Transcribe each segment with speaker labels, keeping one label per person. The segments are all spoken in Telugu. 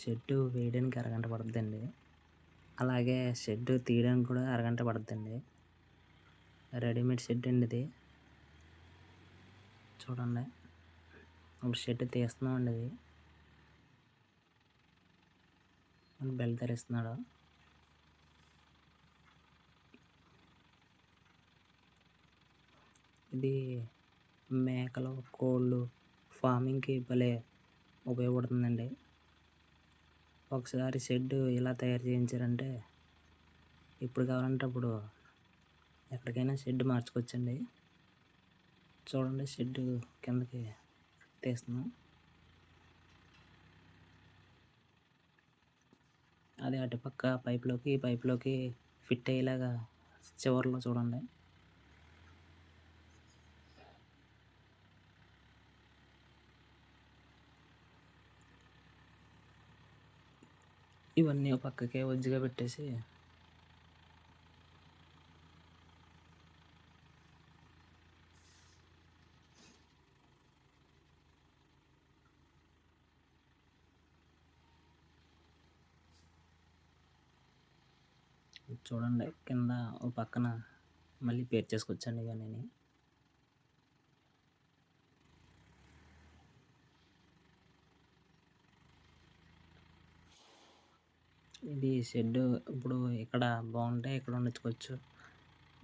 Speaker 1: షెడ్డు వేయడానికి అరగంట పడుతుందండి అలాగే షెడ్డు తీయడానికి కూడా అరగంట పడుతుందండి రెడీమేడ్ షెడ్ అండి ఇది. చూడండి. ఇప్పుడు షెడ్ తీస్తున్నామండి ఇది. బెల్ ధరిస్తున్నాడు ఇది మేకలు కోళ్ళు ఫార్మింగ్కి భలే ఉపయోగపడుతుందండి. ఒకసారి షెడ్ ఎలా తయారు చేయించారంటే ఇప్పుడు కావాలంటే అప్పుడు ఎక్కడికైనా షెడ్ మార్చుకోవచ్చండి చూడండి షెడ్ కిందకి తీస్తున్నాం. అది అటుపక్క పైప్లోకి ఈ పైప్లోకి ఫిట్ అయ్యేలాగా చివర్లో చూడండి. ఇవన్నీ ఒక పక్కకే ఒజ్జిగా పెట్టేసి. చూడండి కింద ఒక పక్కన మళ్ళీ పేర్చేసుకొచ్చాను ఇక ఇది షెడ్డు ఇప్పుడు ఇక్కడ బాగుంటే ఇక్కడ ఉండించుకోవచ్చు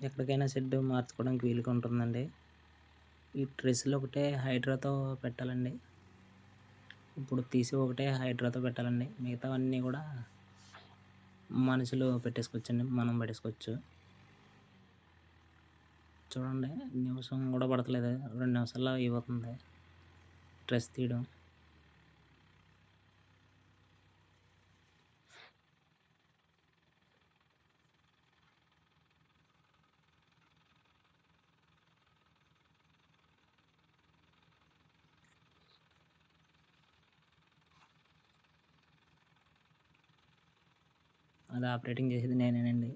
Speaker 1: ఎక్కడికైనా షెడ్డు మార్చుకోవడానికి వీలుగా ఉంటుందండి. ఈ డ్రెస్సులు ఒకటే హైడ్రాతో పెట్టాలండి. ఇప్పుడు తీసి ఒకటే హైడ్రాతో పెట్టాలండి. మిగతావన్నీ కూడా మనుషులు పెట్టేసుకోవచ్చండి. మనం పెట్టేసుకోవచ్చు. చూడండి నిమిషం కూడా పడతలేదు. రెండు నిమిషాల్లో అయిపోతుంది. డ్రెస్ తీయడం. అది ఆపరేటింగ్ చేసేది నేనేనండి.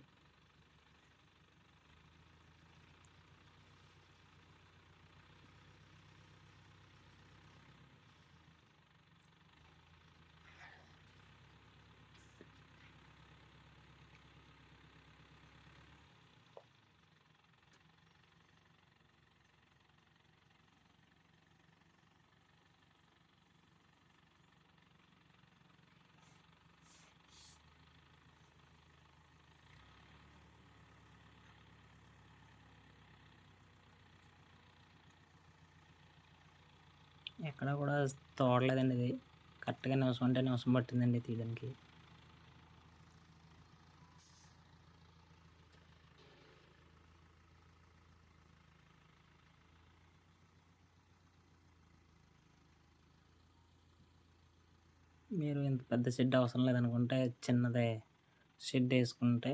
Speaker 1: ఎక్కడ కూడా తోడలేదండి ఇది. కరెక్ట్గా నివసం అంటే నివసం పట్టిందండి తీయడానికి. మీరు ఇంత పెద్ద షెడ్ అవసరం లేదనుకుంటే చిన్నదే షెడ్ వేసుకుంటే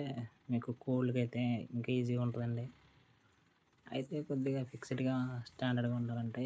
Speaker 1: మీకు కోల్డ్కి అయితే ఇంకా ఈజీగా ఉంటుందండి. అయితే కొద్దిగా ఫిక్స్డ్గా స్టాండర్డ్గా ఉండాలంటే